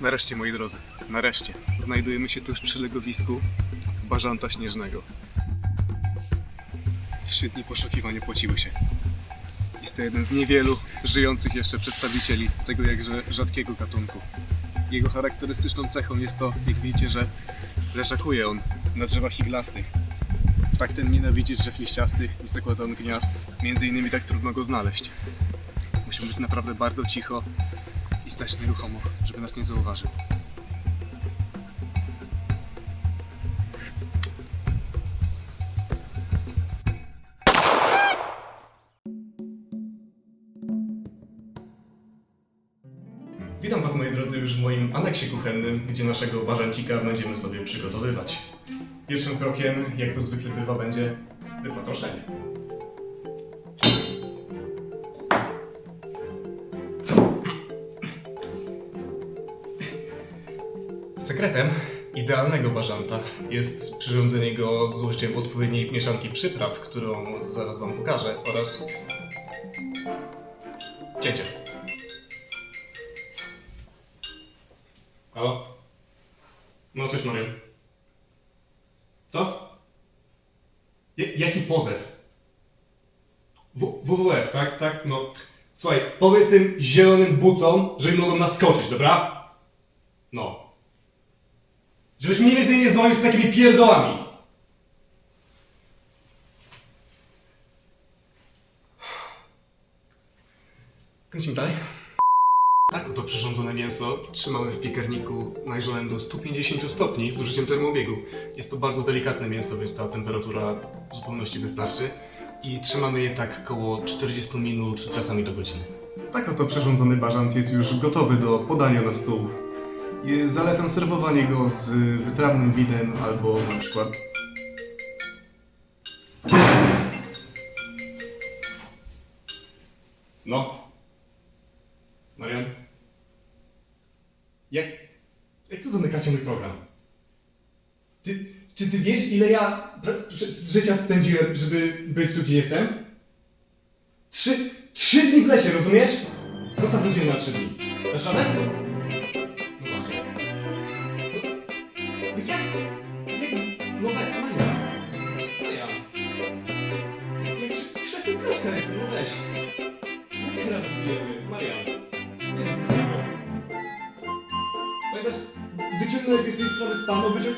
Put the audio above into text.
Nareszcie, moi drodzy, nareszcie. Znajdujemy się tuż przy legowisku Bażanta Śnieżnego. Trzy dni poszukiwań opłaciły się. Jest to jeden z niewielu żyjących jeszcze przedstawicieli tego jakże rzadkiego gatunku. Jego charakterystyczną cechą jest to, jak widzicie, że leżakuje on na drzewach iglastych. Tak ten nienawidzi drzew liściastych i zakłada on gniazd. Między innymi tak trudno go znaleźć. Musimy być naprawdę bardzo cicho i stać nieruchomo, żeby nas nie zauważył. Witam Was moi drodzy już w moim aneksie kuchennym, gdzie naszego bażancika będziemy sobie przygotowywać. Pierwszym krokiem, jak to zwykle bywa, będzie wypatroszenie. Sekretem idealnego bażanta jest przyrządzenie go z użyciem odpowiedniej mieszanki przypraw, którą zaraz Wam pokażę, oraz cięcie. Halo? No, cześć Marian. Co? J- jaki pozew? W- WWF, tak? Tak? No. Słuchaj, powiedz tym zielonym bucom, że mi mogą naskoczyć, dobra? No. Żebyś mniej więcej nie dzwonił z takimi pierdołami. Kręcimy dalej. Tak oto przyrządzone mięso trzymamy w piekarniku na rzędu 150 stopni z użyciem termobiegu. Jest to bardzo delikatne mięso, więc ta temperatura w zupełności wystarczy. I trzymamy je tak około 40 minut, czasami do godziny. Tak oto przyrządzony bażant jest już gotowy do podania na stół. Zalecam serwowanie go z wytrawnym winem albo na przykład... No. Marian? Jak... Jak to zamykacie mój program? Ty, czy ty wiesz, ile ja z życia spędziłem, żeby być tu, gdzie jestem? Trzy, trzy dni w lesie, rozumiesz? Zostaw rodzinę na trzy dni. Dasz Vücudun nefesini istiyorum İstanbul vücut.